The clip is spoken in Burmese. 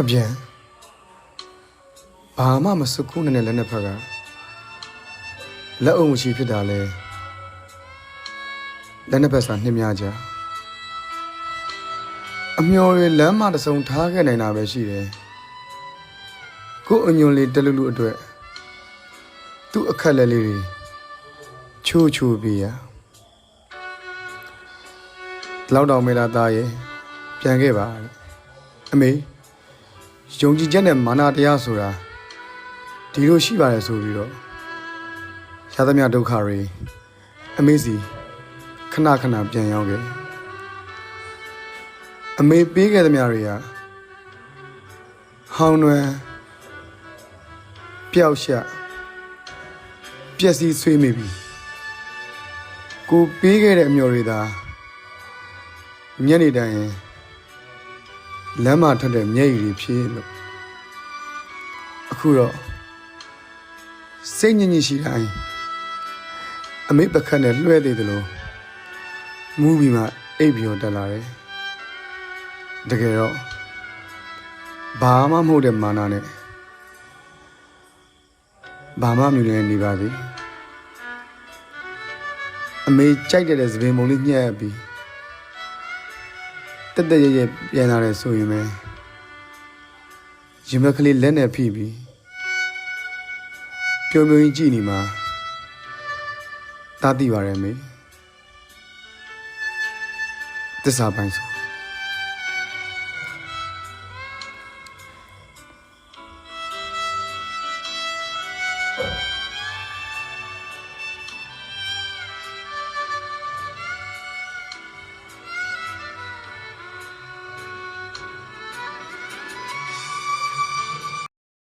အပြန်ဘာမှမစကူးနဲ့လက်နဲ့ဖက်ကလက်အုပ်မရှိဖြစ်တာလဲလက်နဲ့ဖက်စာနှင်းများကြအမျော်တွေလမ်းမတစ်စုံထားခဲ့နိုင်တာပဲရှိတယ်ကို့အညွန်လေးတလူလူအတွက်သူ့အခက်လက်လေးတွေချိုးချိုးပြရလောက်တော်မေလာသားရဲ့ပြန်ခဲ့ပါတဲ့အမေ ယုံကြည်ချက်နဲ့မာနတရားဆိုတာဒီလိုရှိပါတယ်ဆိုပြီးတော့ရသမျှဒုက္ခတွေအမေစီခဏခဏပြန်ရောက်ခဲ့အမေပေးခဲ့သမျှတွေကဟောင်းနွယ်ပျောက်ရှက်ပျက်စီးဆွေးမိပြီကိုပေးခဲ့တဲ့အမျိုးတွေသာညနေတိုင်းရင် လမ်းမထွက်တဲ့မျက်ရည်တွေဖြည့်လို့အခုတော့စိတ်ညစ်ညစ်ရှိတိုင်းအမိပခတ်နဲ့လွှဲသေးတယ်လို့မူးပြီးမှအိပ်ပြီးတော့တက်လာတယ်တကယ်တော့ဘာမှမဟုတ်တဲ့မာနနဲ့ဘာမှမမြင်နေပါသေးအမေကြိုက်တဲ့သပင်ပုံလေးညှက်ပြီး တက်တက်ရရပြန်လာတယ်ဆိုရင်ပဲရင်မက်ကလေးလက်နဲ့ဖိပြီးပျော်ပျော်ကြီးကြည့်နေမှာတားတိပါရဲ့မေသစ္စာပိုင်းဆို